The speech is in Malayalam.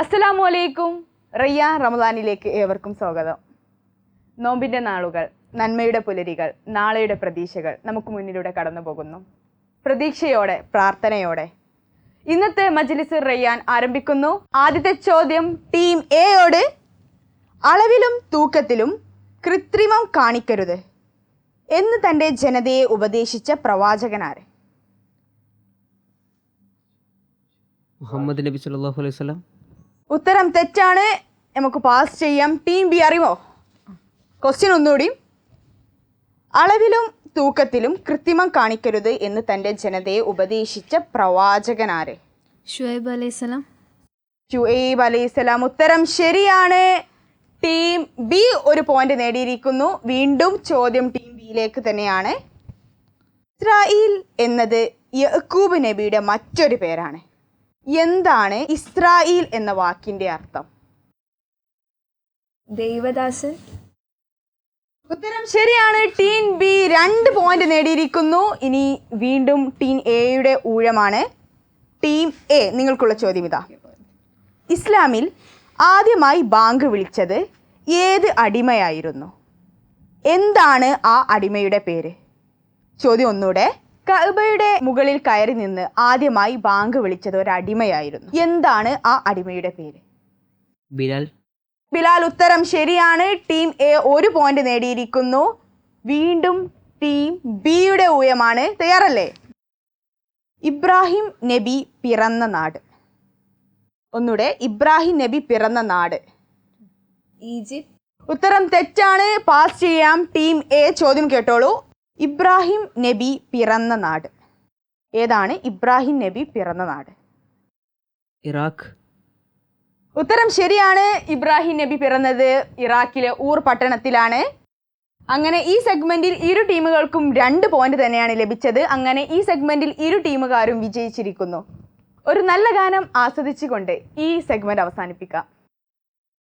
അസ്സലാമു അലൈക്കും റയ്യ റമദാനിലേക്ക് ഏവർക്കും സ്വാഗതം. നോമ്പിന്റെ നാളുകൾ നന്മയുടെ പുലരികൾ നാളെയുടെ പ്രതീക്ഷകൾ നമുക്ക് മുന്നിലൂടെ കടന്നു പോകുന്നു. പ്രതീക്ഷയോടെ പ്രാർത്ഥനയോടെ. ഇന്നത്തെ മജ്ലിസ് റയ്യാൻ ആരംഭിക്കുന്നു. ആദ്യത്തെ ചോദ്യം ടീം എയോട് അളവിലും തൂക്കത്തിലും കൃത്രിമം കാണിക്കരുത് എന്ന് തന്റെ ജനതയെ ഉപദേശിച്ച പ്രവാചകനാര് മുഹമ്മദ് നബി സല്ലല്ലാഹു അലൈഹി വസല്ലം. ഉത്തരം തെറ്റാണ്. നമുക്ക് പാസ് ചെയ്യാം. ടീം ബി അറിവോ? ക്വസ്റ്റ്യൻ ഒന്നുകൂടി. അളവിലും തൂക്കത്തിലും കൃത്രിമം കാണിക്കരുത് എന്ന് തന്റെ ജനതയെ ഉപദേശിച്ച പ്രവാചകനാര് ഷുഹൈബ് അലൈഹിസ്സലാം. ഷുഹൈബ് അലൈഹിസ്സലാം. ഉത്തരം ശരിയാണ്. ടീം ബി ഒരു പോയിന്റ് നേടിയിരിക്കുന്നു. വീണ്ടും ചോദ്യം ടീം ബിയിലേക്ക് തന്നെയാണ്. ഇസ്രായേൽ എന്നത് യക്കൂബ് നബിയുടെ മറ്റൊരു പേരാണ്. എന്താണ് ഇസ്രായേൽ എന്ന വാക്കിന്റെ അർത്ഥം? ദൈവദാസൻ. ഉത്തരം ശരിയാണ്. ടീൻ ബി രണ്ട് പോയിന്റ് നേടിയിരിക്കുന്നു. ഇനി വീണ്ടും ടീൻ എയുടെ ഊഴമാണ്. ടീം എ നിങ്ങൾക്കുള്ള ചോദ്യം ഇതാ. ഇസ്ലാമിൽ ആദ്യമായി ബാങ്ക് വിളിച്ചത് ഏത് അടിമയായിരുന്നു? എന്താണ് ആ അടിമയുടെ പേര്? ചോദ്യം ഒന്നുകൂടെ. കഅബയുടെ മുകളിൽ കയറി നിന്ന് ആദ്യമായി ബാങ്ക് വിളിച്ചത് ഒരു അടിമയായിരുന്നു. എന്താണ് ആ അടിമയുടെ പേര്? ബിലാൽ. ബിലാൽ ഉത്തരം ശരിയാണ്. ടീം എ ഒരു പോയിന്റ് നേടിയിരിക്കുന്നു. വീണ്ടും ടീം ബിയുടെ ഊയമാണ് തയ്യാറല്ലേ? ഇബ്രാഹിം നബി പിറന്ന നാട്. ഒന്നുകൂടെ ഇബ്രാഹിം നബി പിറന്ന നാട്. ഈജിപ്ത്. ഉത്തരം തെറ്റാണ്. പാസ് ചെയ്യാം. ടീം എ ചോദ്യം കേട്ടോളൂ. ഇബ്രാഹിം നബി പിറന്ന നാട്. ഏതാണ് ഇബ്രാഹിം നബി പിറന്ന നാട്? ഇറാഖ്. ഉത്തരം ശരിയാണ്. ഇബ്രാഹിം നബി പിറന്നത് ഇറാഖിലെ ഊർ പട്ടണത്തിലാണ്. അങ്ങനെ ഈ സെഗ്മെന്റിൽ ഇരു ടീമുകൾക്കും രണ്ട് പോയിന്റ് തന്നെയാണ് ലഭിച്ചത്. അങ്ങനെ ഈ സെഗ്മെന്റിൽ ഇരു ടീമുകാരും വിജയിച്ചിരിക്കുന്നു. ഒരു നല്ല ഗാനം ആസ്വദിച്ചുകൊണ്ട് ഈ സെഗ്മെന്റ് അവസാനിപ്പിക്കാം.